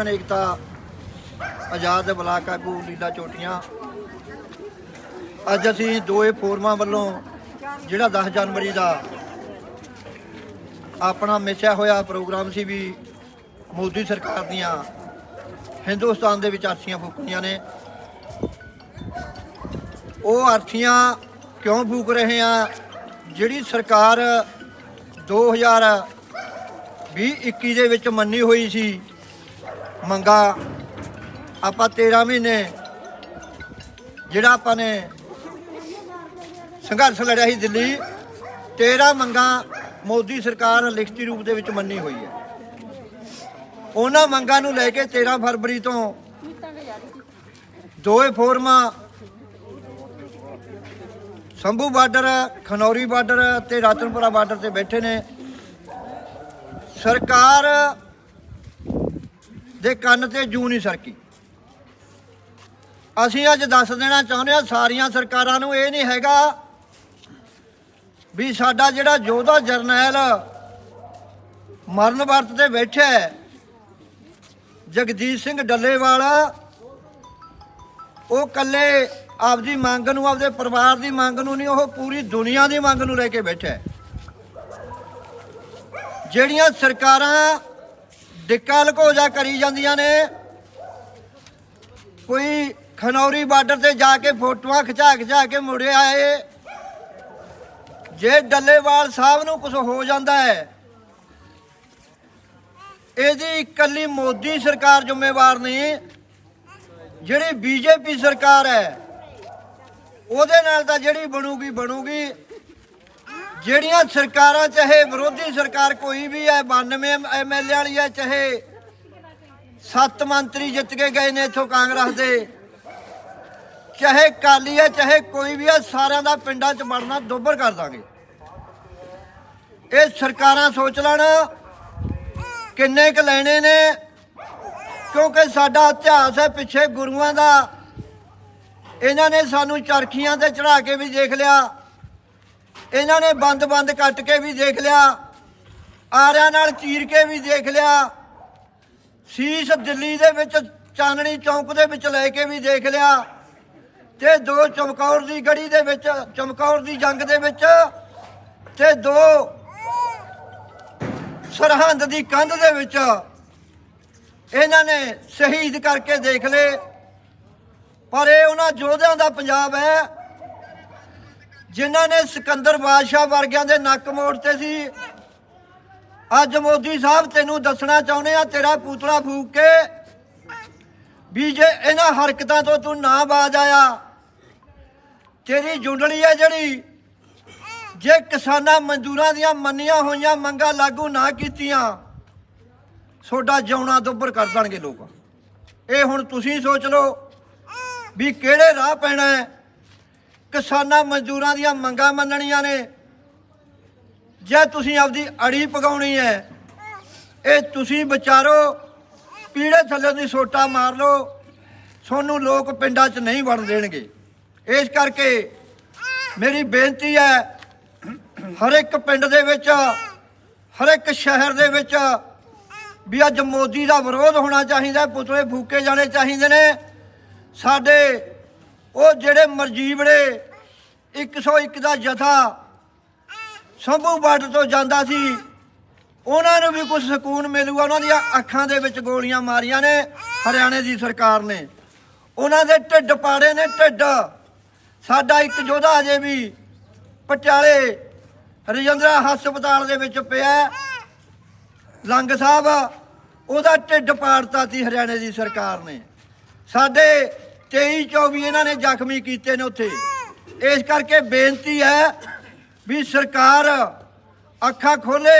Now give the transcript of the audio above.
ਅਨੇਕਤਾ ਆਜ਼ਾਦ ਬਲਾਕ ਆਗੂ ਲੀਲਾ ਚੋਟੀਆਂ। ਅੱਜ ਅਸੀਂ ਦੋਏ ਫੋਰਮਾਂ ਵੱਲੋਂ ਜਿਹੜਾ 10 ਜਨਵਰੀ ਦਾ ਆਪਣਾ ਮਿਸਿਆ ਹੋਇਆ ਪ੍ਰੋਗਰਾਮ ਸੀ ਵੀ ਮੋਦੀ ਸਰਕਾਰ ਦੀਆਂ ਹਿੰਦੁਸਤਾਨ ਦੇ ਵਿੱਚ ਅਰਥੀਆਂ ਫੂਕਣੀਆਂ ਨੇ। ਉਹ ਅਰਥੀਆਂ ਕਿਉਂ ਫੂਕ ਰਹੇ ਆ? ਜਿਹੜੀ ਸਰਕਾਰ 2020 21 ਦੇ ਵਿੱਚ ਮੰਨੀ ਹੋਈ ਸੀ ਮੰਗਾ। ਆਪਾਂ 13 ਮਹੀਨੇ ਜਿਹੜਾ ਆਪਾਂ ਨੇ ਸੰਘਰਸ਼ ਲੜਿਆ ਸੀ ਦਿੱਲੀ 13 ਮੰਗਾ ਮੋਦੀ ਸਰਕਾਰ ਲਿਖਤੀ ਰੂਪ ਦੇ ਵਿੱਚ ਮੰਨੀ ਹੋਈ ਹੈ। ਉਹਨਾਂ ਮੰਗਾਂ ਨੂੰ ਲੈ ਕੇ 13 ਫਰਵਰੀ ਤੋਂ ਦੋਏ ਫੋਰਮਾਂ, ਸੰਭੂ ਬਾਰਡਰ, ਖਨੌਰੀ ਬਾਰਡਰ ਤੇ ਰਾਤਨਪੁਰਾ ਬਾਰਡਰ ਤੇ ਬੈਠੇ ਨੇ। ਸਰਕਾਰ ਦੇ ਕੰਨ ਤੇ ਜੂ ਨਹੀਂ ਸਰਕੀ। ਅਸੀਂ ਅੱਜ ਦੱਸ ਦੇਣਾ ਚਾਹੁੰਦੇ ਆ ਸਾਰੀਆਂ ਸਰਕਾਰਾਂ ਨੂੰ ਇਹ ਨਹੀਂ ਹੈਗਾ ਵੀ ਸਾਡਾ ਜਿਹੜਾ ਯੋਧਾ ਜਰਨੈਲ ਮਰਨ ਵਰਤ ਤੇ ਬੈਠਾ ਹੈ, ਜਗਜੀਤ ਸਿੰਘ ਡੱਲੇਵਾਲ, ਉਹ ਕੱਲੇ ਆਪਦੀ ਮੰਗ ਨੂੰ, ਆਪਦੇ ਪਰਿਵਾਰ ਦੀ ਮੰਗ ਨੂੰ ਨਹੀਂ, ਉਹ ਪੂਰੀ ਦੁਨੀਆ ਦੀ ਮੰਗ ਨੂੰ ਲੈ ਕੇ ਬੈਠਾ ਜਿਹੜੀਆਂ ਸਰਕਾਰਾਂ ਡਿੱਕਾ ਲਕੋਜਾ ਕਰੀ ਜਾਂਦੀਆਂ ਨੇ। ਕੋਈ ਖਨੌਰੀ ਬਾਰਡਰ ਤੇ ਜਾ ਕੇ ਫੋਟੋਆਂ ਖਿਚਾ ਖਿਚਾ ਕੇ ਮੁੜੇ ਆਏ। ਜੇ ਡੱਲੇਵਾਲ ਸਾਹਿਬ ਨੂੰ ਕੁਝ ਹੋ ਜਾਂਦਾ ਹੈ, ਇਹਦੀ ਇਕੱਲੀ ਮੋਦੀ ਸਰਕਾਰ ਜ਼ਿੰਮੇਵਾਰ ਨਹੀਂ, ਜਿਹੜੀ ਬੀਜੇਪੀ ਸਰਕਾਰ ਹੈ, ਉਹਦੇ ਨਾਲ ਤਾਂ ਜਿਹੜੀ ਬਣੂਗੀ ਬਣੂਗੀ। ਜਿਹੜੀਆਂ ਸਰਕਾਰਾਂ, ਚਾਹੇ ਵਿਰੋਧੀ ਸਰਕਾਰ ਕੋਈ ਵੀ ਹੈ 92 ਐਮਐਲਏ ਵਾਲੀ ਹੈ, ਚਾਹੇ ਸੱਤ ਮੰਤਰੀ ਜਿੱਤ ਕੇ ਗਏ ਨੇ ਇੱਥੋਂ ਕਾਂਗਰਸ ਦੇ, ਚਾਹੇ ਕਾਲੀ ਹੈ, ਚਾਹੇ ਕੋਈ ਵੀ ਹੈ, ਸਾਰਿਆਂ ਦਾ ਪਿੰਡਾਂ 'ਚ ਵੜਨਾ ਦੋਬਰ ਕਰ ਦਾਂਗੇ। ਇਹ ਸਰਕਾਰਾਂ ਸੋਚ ਲੈਣ ਕਿੰਨੇ ਕ ਲੈਣੇ ਨੇ, ਕਿਉਂਕਿ ਸਾਡਾ ਇਤਿਹਾਸ ਹੈ, ਪਿੱਛੇ ਗੁਰੂਆਂ ਦਾ, ਇਹਨਾਂ ਨੇ ਸਾਨੂੰ ਚਰਖੀਆਂ ਤੇ ਚੜਾ ਕੇ ਵੀ ਦੇਖ ਲਿਆ। ਇਹਨਾਂ ਨੇ ਬੰਦ-ਬੰਦ ਕੱਟ ਕੇ ਵੀ ਦੇਖ ਲਿਆ, ਆਰਿਆਂ ਨਾਲ ਚੀਰ ਕੇ ਵੀ ਦੇਖ ਲਿਆ, ਸੀਸ ਦਿੱਲੀ ਦੇ ਵਿੱਚ, ਚਾਨਣੀ ਚੌਂਕ ਦੇ ਵਿੱਚ ਲੈ ਕੇ ਵੀ ਦੇਖ ਲਿਆ, ਤੇ ਦੋ ਚਮਕੌਰ ਦੀ ਗੜੀ ਦੇ ਵਿੱਚ, ਚਮਕੌਰ ਦੀ ਜੰਗ ਦੇ ਵਿੱਚ, ਤੇ ਦੋ ਸਰਹੰਦ ਦੀ ਕੰਧ ਦੇ ਵਿੱਚ ਇਹਨਾਂ ਨੇ ਸ਼ਹੀਦ ਕਰਕੇ ਦੇਖ ਲਏ, ਪਰ ਇਹ ਉਹਨਾਂ ਯੋਧਿਆਂ ਦਾ ਪੰਜਾਬ ਹੈ। ਜਿਨ੍ਹਾਂ ਨੇ ਸਿਕੰਦਰ ਬਾਦਸ਼ਾਹ ਵਰਗਿਆਂ ਦੇ ਨੱਕ ਮੋੜਤੇ ਸੀ। ਅੱਜ ਮੋਦੀ ਸਾਹਿਬ ਤੈਨੂੰ ਦੱਸਣਾ ਚਾਹੁੰਦੇ ਆ, ਤੇਰਾ ਪੂਤਲਾ ਫੂਕ ਕੇ ਵੀ ਜੇ ਇਹਨਾਂ ਹਰਕਤਾਂ ਤੋਂ ਤੂੰ ਨਾ ਬਾਜ ਆਇਆ, ਤੇਰੀ ਜੁੰਡਲੀ ਹੈ ਜਿਹੜੀ, ਜੇ ਕਿਸਾਨਾਂ ਮਜ਼ਦੂਰਾਂ ਦੀਆਂ ਮੰਨੀਆਂ ਹੋਈਆਂ ਮੰਗਾਂ ਲਾਗੂ ਨਾ ਕੀਤੀਆਂ, ਸੋਡਾ ਜਿਉਣਾ ਦੁੱਬਰ ਕਰ ਦੇਣਗੇ ਲੋਕ। ਇਹ ਹੁਣ ਤੁਸੀਂ ਸੋਚ ਲਓ ਵੀ ਕਿਹੜੇ ਰਾਹ ਪੈਣਾ ਹੈ। ਕਿਸਾਨਾਂ ਮਜ਼ਦੂਰਾਂ ਦੀਆਂ ਮੰਗਾਂ ਮੰਨਣੀਆਂ ਨੇ। ਜੇ ਤੁਸੀਂ ਆਪਦੀ ਅੜੀ ਪਕਾਉਣੀ ਹੈ, ਇਹ ਤੁਸੀਂ ਵਿਚਾਰੋ, ਪੀੜੇ ਥੱਲੇ ਦੀ ਸੋਟਾ ਮਾਰ ਲਓ, ਤੁਹਾਨੂੰ ਲੋਕ ਪਿੰਡਾਂ 'ਚ ਨਹੀਂ ਵੜ ਦੇਣਗੇ। ਇਸ ਕਰਕੇ ਮੇਰੀ ਬੇਨਤੀ ਹੈ, ਹਰ ਇੱਕ ਪਿੰਡ ਦੇ ਵਿੱਚ, ਹਰ ਇੱਕ ਸ਼ਹਿਰ ਦੇ ਵਿੱਚ ਵੀ ਅੱਜ ਮੋਦੀ ਦਾ ਵਿਰੋਧ ਹੋਣਾ ਚਾਹੀਦਾ, ਪੁਤਲੇ ਫੂਕੇ ਜਾਣੇ ਚਾਹੀਦੇ ਨੇ। ਸਾਡੇ ਉਹ ਜਿਹੜੇ ਮਰਜੀਵੜੇ 101 ਦਾ ਜਥਾ ਸੰਭੂ ਬਾਰਡਰ ਤੋਂ ਜਾਂਦਾ ਸੀ। ਉਹਨਾਂ ਨੂੰ ਵੀ ਕੁਝ ਸਕੂਨ ਮਿਲੂਗਾ। ਉਹਨਾਂ ਦੀਆਂ ਅੱਖਾਂ ਦੇ ਵਿੱਚ ਗੋਲੀਆਂ ਮਾਰੀਆਂ ਨੇ, ਹਰਿਆਣੇ ਦੀ ਸਰਕਾਰ ਨੇ। ਉਹਨਾਂ ਦੇ ਢਿੱਡ ਪਾੜੇ ਨੇ, ਢਿੱਡ। ਸਾਡਾ ਇੱਕ ਯੋਧਾ ਅਜੇ ਵੀ ਪਟਿਆਲੇ ਰਜਿੰਦਰਾ ਹਸਪਤਾਲ ਦੇ ਵਿੱਚ ਪਿਆ ਲੰਗ ਸਾਹਿਬ, ਉਹਦਾ ਢਿੱਡ ਪਾੜਤਾ ਸੀ ਹਰਿਆਣੇ ਦੀ ਸਰਕਾਰ ਨੇ। ਸਾਡੇ 23 24 ਇਹਨਾਂ ਨੇ ਜ਼ਖਮੀ ਕੀਤੇ ਨੇ ਉੱਥੇ। ਇਸ ਕਰਕੇ ਬੇਨਤੀ ਹੈ ਵੀ ਸਰਕਾਰ ਅੱਖਾਂ ਖੋਲੇ